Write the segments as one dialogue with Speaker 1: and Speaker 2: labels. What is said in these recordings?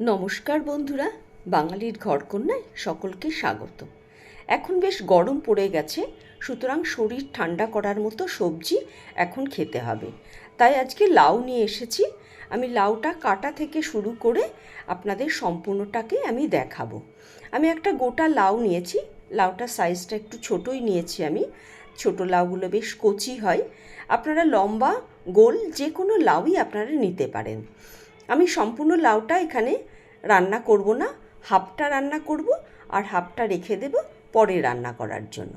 Speaker 1: নমস্কার বন্ধুরা, বাঙালির ঘরকন্যায় সকলকে স্বাগত। এখন বেশ গরম পড়ে গেছে, সুতরাং শরীর ঠান্ডা করার মতো সবজি এখন খেতে হবে। তাই আজকে লাউ নিয়ে এসেছি। আমি লাউটা কাটা থেকে শুরু করে আপনাদের সম্পূর্ণটাকে আমি দেখাবো। আমি একটা গোটা লাউ নিয়েছি লাউটার সাইজটা একটু ছোটই নিয়েছি আমি। ছোট লাউগুলো বেশ কচি হয়। আপনারা লম্বা, গোল যে কোনো লাউই আপনারা নিতে পারেন। আমি সম্পূর্ণ লাউটা এখানে রান্না করব না, হাফটা রান্না করব আর হাফটা রেখে দেব পরে রান্না করার জন্য।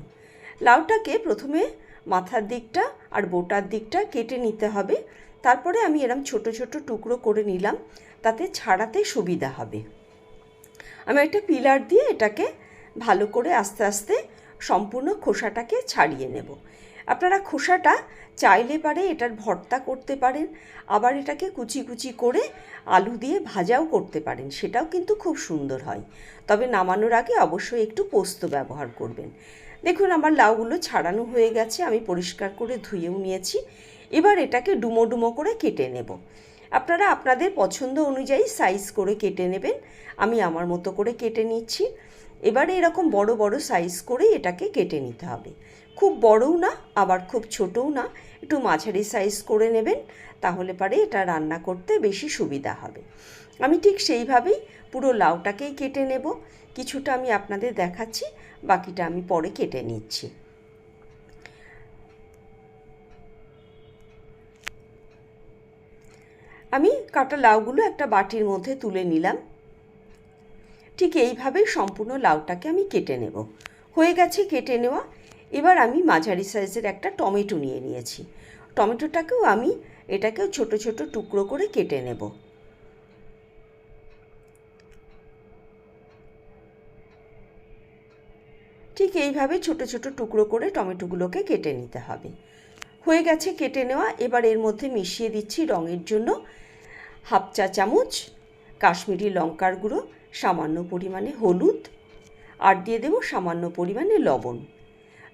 Speaker 1: লাউটাকে প্রথমে মাথার দিকটা আর বোটার দিকটা কেটে নিতে হবে। তারপরে আমি এরম ছোট ছোট টুকরো করে নিলাম, তাতে ছাড়াতে সুবিধা হবে। আমি একটা পিলার দিয়ে এটাকে ভালো করে আস্তে আস্তে সম্পূর্ণ খোসাটাকে ছাড়িয়ে নেব। আপনারা খোসাটা চাইলে পারে এটার ভর্তা করতে পারেন, আবার এটাকে কুচি কুচি করে আলু দিয়ে ভাজাও করতে পারেন, সেটাও কিন্তু খুব সুন্দর হয়। তবে নামানোর আগে অবশ্যই একটু পোস্ত ব্যবহার করবেন। দেখুন আমার লাউগুলো ছাড়ানো হয়ে গেছে, আমি পরিষ্কার করে ধুয়েও নিয়েছি। এবার এটাকে ডুমো ডুমো করে কেটে নেব। আপনারা আপনাদের পছন্দ অনুযায়ী সাইজ করে কেটে নেবেন, আমি আমার মতো করে কেটে নিচ্ছি। এবারে এরকম বড় বড় সাইজ করে এটাকে কেটে নিতে হবে। খুব বড়ও না, আবার খুব ছোটও না। একটু মাঝারি সাইজ করে নেবেন, তাহলে পারে এটা রান্না করতে বেশি সুবিধা হবে। আমি ঠিক সেইভাবেই পুরো লাউটাকেই কেটে নেব। কিছুটা আমি আপনাদের দেখাচ্ছি, বাকিটা আমি পরে কেটে নিচ্ছি। আমি কাটা লাউগুলো একটা বাটির মধ্যে তুলে নিলাম। ঠিক এইভাবেই সম্পূর্ণ লাউটাকে আমি কেটে নেব। হয়ে গেছে কেটে নেওয়া। এবার আমি মাঝারি সাইজের একটা টমেটো নিয়ে নিয়েছি। টমেটোটাকেও আমি এটাকেও ছোট ছোট টুকরো করে কেটে নেব। ঠিক এইভাবে ছোট ছোট টুকরো করে টমেটোগুলোকে কেটে নিতে হবে। হয়ে গেছে কেটে নেওয়া। এবার এর মধ্যে মিশিয়ে দিচ্ছি রঙের জন্য হাফ চা চামচ কাশ্মীরি লঙ্কার গুঁড়ো, সামান্য পরিমাণে হলুদ, আর দিয়ে দেবো সামান্য পরিমাণে লবণ।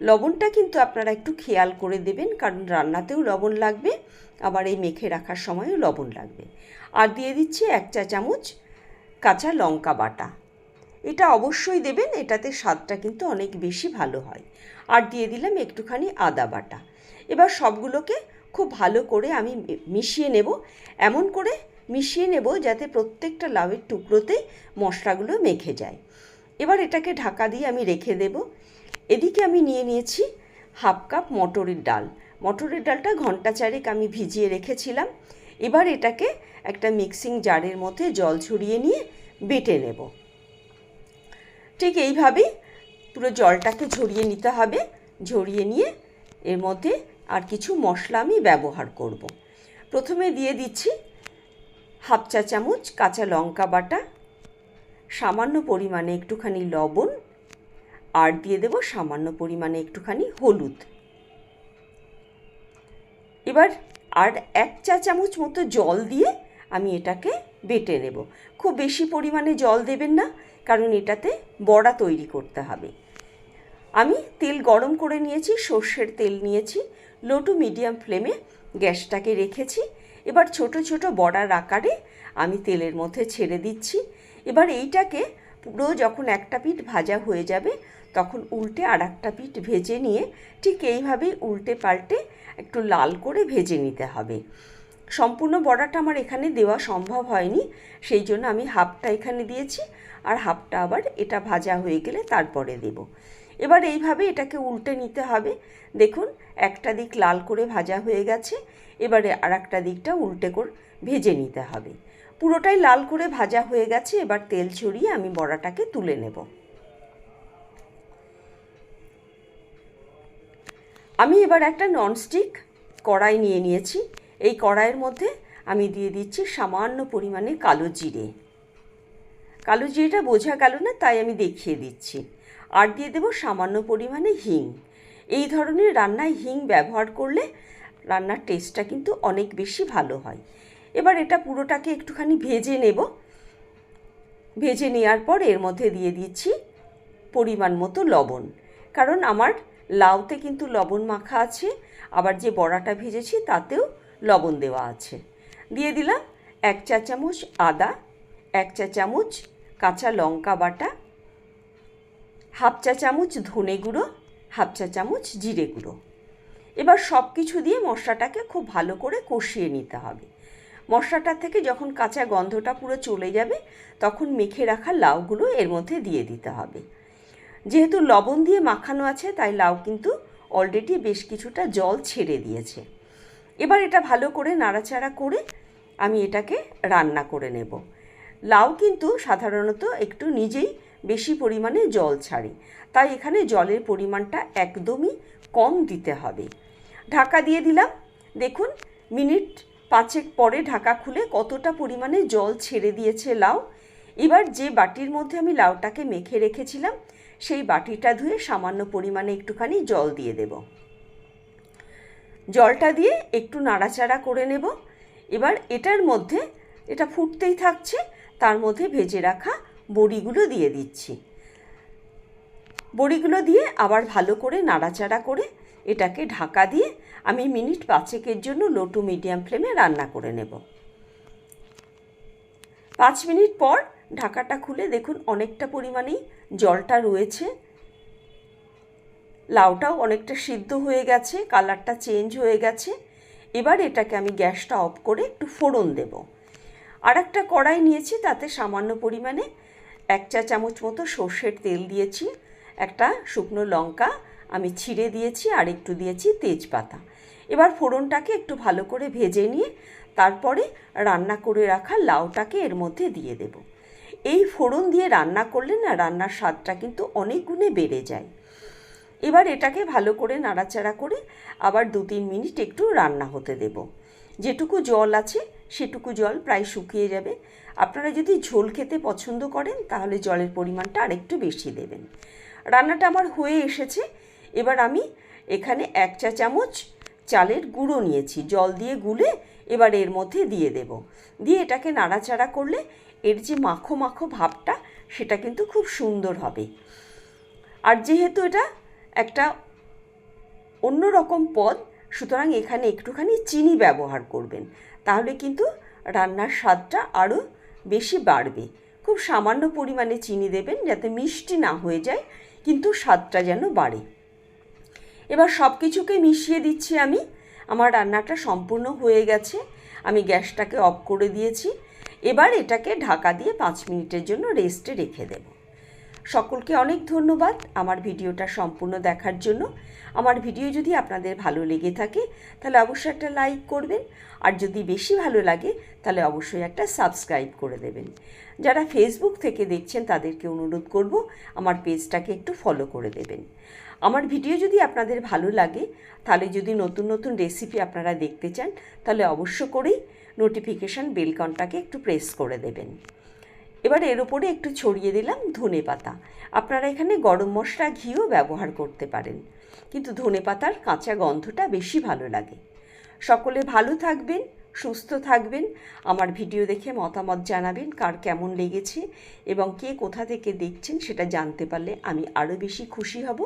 Speaker 1: লবণটা কিন্তু আপনারা একটু খেয়াল করে দেবেন, কারণ রান্নাতেও লবণ লাগবে, আবার এই মেখে রাখার সময়ও লবণ লাগবে। আর দিয়ে দিচ্ছি এক চা চামচ কাঁচা লঙ্কা বাটা। এটা অবশ্যই দেবেন, এটাতে স্বাদটা কিন্তু অনেক বেশি ভালো হয়। আর দিয়ে দিলাম একটুখানি আদা বাটা। এবার সবগুলোকে খুব ভালো করে আমি মিশিয়ে নেব। এমন করে মিশিয়ে নেব যাতে প্রত্যেকটা লাউয়ের টুকরোতে মশলাগুলো মেখে যায়। এবার এটাকে ঢাকা দিয়ে আমি রেখে দেব। এদিকে আমি নিয়ে নিয়েছি হাফ কাপ মটরের ডাল। মটরের ডালটা ঘণ্টা চারেক আমি ভিজিয়ে রেখেছিলাম। এবার এটাকে একটা মিক্সিং জারের মধ্যে জল ঝরিয়ে নিয়ে বেটে নেব। ঠিক এইভাবেই পুরো জলটাকে ঝরিয়ে নিতে হবে। ঝরিয়ে নিয়ে এর মধ্যে আর কিছু মশলা আমি ব্যবহার করব। প্রথমে দিয়ে দিচ্ছি হাফ চা চামচ কাঁচা লঙ্কা বাটা, সামান্য পরিমাণে একটুখানি লবণ আর দিয়ে দেব সামান্য পরিমাণে একটুখানি হলুদ। এবার আর এক চা চামচ মতো জল দিয়ে আমি এটাকে বেটে নেব। খুব বেশি পরিমাণে জল দেবেন না, কারণ এটাতে বড়া তৈরি করতে হবে। আমি তেল গরম করে নিয়েছি, সর্ষের তেল নিয়েছি, লো টু মিডিয়াম ফ্লেমে গ্যাসটাকে রেখেছি। এবার ছোট ছোট বড়ার আকারে আমি তেলের মধ্যে ছেড়ে দিচ্ছি। এবার এইটাকে পুরো যখন একটা পিঠ ভাজা হয়ে যাবে তখন উল্টে আর একটা পিঠ ভেজে নিয়ে ঠিক এইভাবেই উল্টে পাল্টে একটু লাল করে ভেজে নিতে হবে। সম্পূর্ণ বড়াটা আমার এখানে দেওয়া সম্ভব হয়নি, সেই জন্য আমি হাফটা এখানে দিয়েছি আর হাফটা আবার এটা ভাজা হয়ে গেলে তারপরে দেব। এবার এইভাবে এটাকে উল্টে নিতে হবে। দেখুন, একটা দিক লাল করে ভাজা হয়ে গেছে, এবারে আর একটা দিকটা উল্টে করে, ভেজে নিতে হবে। পুরোটাই লাল করে ভাজা হয়ে গেছে, এবার তেল ছড়িয়ে আমি বড়াটাকে তুলে নেব। আমি এবার একটা ননস্টিক কড়াই নিয়ে নিয়েছি। এই কড়াইয়ের মধ্যে আমি দিয়ে দিচ্ছি সামান্য পরিমাণে কালো জিরে। কালো জিরেটা বোঝা গেল না, তাই আমি দেখিয়ে দিচ্ছি। আর দিয়ে দেবো সামান্য পরিমাণে হিং। এই ধরনের রান্নায় হিং ব্যবহার করলে রান্নার টেস্টটা কিন্তু অনেক বেশি ভালো হয়। এবার এটা পুরোটাকে একটুখানি ভেজে নেব। ভেজে নেওয়ার পর এর মধ্যে দিয়ে দিচ্ছি পরিমাণ মতো লবণ। কারণ আমার লাউতে কিন্তু লবণ মাখা আছে, আবার যে বড়াটা ভেজেছি তাতেও লবণ দেওয়া আছে। দিয়ে দিলাম এক চা চামচ আদা, এক চা চামচ কাঁচা লঙ্কা বাটা, হাফ চা চামচ ধনে গুঁড়ো, হাফ চা চামচ জিরে গুঁড়ো। এবার সব কিছু দিয়ে মশলাটাকে খুব ভালো করে কষিয়ে নিতে হবে। মশলাটা থেকে যখন কাঁচা গন্ধটা পুরো চলে যাবে, তখন মেখে রাখা লাউগুলো এর মধ্যে দিয়ে দিতে হবে। যেহেতু লবণ দিয়ে মাখানো আছে, তাই লাউ কিন্তু অলরেডি বেশ কিছুটা জল ছেড়ে দিয়েছে। এবার এটা ভালো করে নাড়াচাড়া করে আমি এটাকে রান্না করে নেব। লাউ কিন্তু সাধারণত একটু নিজেই বেশি পরিমাণে জল ছাড়ে, তাই এখানে জলের পরিমাণটা একদমই কম দিতে হবে। ঢাকা দিয়ে দিলাম। দেখুন, মিনিট পাঁচেক পরে ঢাকা খুলে কতটা পরিমাণে জল ছেড়ে দিয়েছে লাউ। এবার যে বাটির মধ্যে আমি লাউটাকে মেখে রেখেছিলাম সেই বাটিটা ধুয়ে সামান্য পরিমাণে একটুখানি জল দিয়ে দেব। জলটা দিয়ে একটু নাড়াচাড়া করে নেব। এবার এটার মধ্যে, এটা ফুটতেই থাকছে, তার মধ্যে ভেজে রাখা বড়িগুলো দিয়ে দিচ্ছি। বড়িগুলো দিয়ে আবার ভালো করে নাড়াচাড়া করে এটাকে ঢাকা দিয়ে আমি মিনিট পাঁচেকের জন্য লো টু মিডিয়াম ফ্লেমে রান্না করে নেব। পাঁচ মিনিট পর ঢাকাটা খুলে দেখুন অনেকটা পরিমাণেই জলটা রয়েছে। লাউটাও অনেকটা সিদ্ধ হয়ে গেছে, কালারটা চেঞ্জ হয়ে গেছে। এবার এটাকে আমি গ্যাসটা অফ করে একটু ফোড়ন দেব। আর একটা কড়াই নিয়েছি, তাতে সামান্য পরিমাণে এক চা চামচ মতো সর্ষের তেল দিয়েছি, একটা শুকনো লঙ্কা আমি ছিঁড়ে দিয়েছি আর একটু দিয়েছি তেজপাতা। এবার ফোড়নটাকে একটু ভালো করে ভেজে নিয়ে তারপরে রান্না করে রাখা লাউটাকে এর মধ্যে দিয়ে দেব। এই ফোড়ন দিয়ে রান্না করলে না রান্নার স্বাদটা কিন্তু অনেক গুণে বেড়ে যায়। এবার এটাকে ভালো করে নাড়াচাড়া করে আবার দু তিন মিনিট একটু রান্না হতে দেব। যেটুকু জল আছে সেটুকু জল প্রায় শুকিয়ে যাবে। আপনারা যদি ঝোল খেতে পছন্দ করেন তাহলে জলের পরিমাণটা আরেকটু বেশি দেবেন। রান্নাটা আমার হয়ে এসেছে। এবার আমি এখানে এক চা চামচ চালের গুঁড়ো নিয়েছি। জল দিয়ে গুলে এবার এর মধ্যে দিয়ে দেব। দিয়ে এটাকে নাড়াচাড়া করলে এর যে মাখো মাখো ভাবটা, সেটা কিন্তু খুব সুন্দর হবে। আর যেহেতু এটা একটা অন্য রকম পদ, সুতরাং এখানে একটুখানি চিনি ব্যবহার করবেন। তাহলে কিন্তু রান্নার স্বাদটা আরও বেশি বাড়বে। খুব সামান্য পরিমাণে চিনি দেবেন যাতে মিষ্টি না হয়ে যায়, কিন্তু স্বাদটা যেন বাড়ে। এবার সব কিছুকে মিশিয়ে দিচ্ছি আমি। আমার রান্নাটা সম্পূর্ণ হয়ে গেছে। আমি গ্যাসটাকে অফ করে দিয়েছি। এবার এটাকে ঢাকা দিয়ে পাঁচ মিনিটের জন্য রেস্টে রেখে দেব। সকলকে অনেক ধন্যবাদ আমার ভিডিওটা সম্পূর্ণ দেখার জন্য। আমার ভিডিও যদি আপনাদের ভালো লেগে থাকে, তাহলে অবশ্যই একটা লাইক করবেন। আর যদি বেশি ভালো লাগে, তাহলে অবশ্যই একটা সাবস্ক্রাইব করে দেবেন। যারা ফেসবুক থেকে দেখছেন, তাদেরকে অনুরোধ করব আমার পেজটাকে একটু ফলো করে দেবেন। আমার ভিডিও যদি আপনাদের ভালো লাগে, তাহলে যদি নতুন নতুন রেসিপি আপনারা দেখতে চান, তাহলে অবশ্য করেই নোটিফিকেশান বেলকনটাকে একটু প্রেস করে দেবেন। এবার এর উপরে একটু ছড়িয়ে দিলাম ধনে পাতা। আপনারা এখানে গরম মশলা ঘিও ব্যবহার করতে পারেন। কিন্তু ধনে পাতার কাঁচা গন্ধটা বেশি ভালো লাগে। সকলে ভালো থাকবেন। সুস্থ থাকবেন। আমার ভিডিও দেখে মতামত জানাবেন, কার কেমন লেগেছে এবং কে কোথা থেকে দেখছেন সেটা জানতে পারলে আমি আরও বেশি খুশি হব,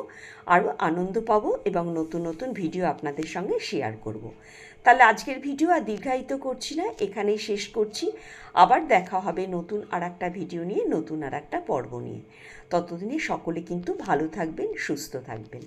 Speaker 1: আরও আনন্দ পাবো এবং নতুন নতুন ভিডিও আপনাদের সঙ্গে শেয়ার করব। তাহলে আজকের ভিডিও আর দীর্ঘায়িত করছি না, এখানেই শেষ করছি। আবার দেখা হবে নতুন আর একটা ভিডিও নিয়ে, নতুন আর একটা পর্ব নিয়ে। ততদিনে সকলে কিন্তু ভালো থাকবেন, সুস্থ থাকবেন।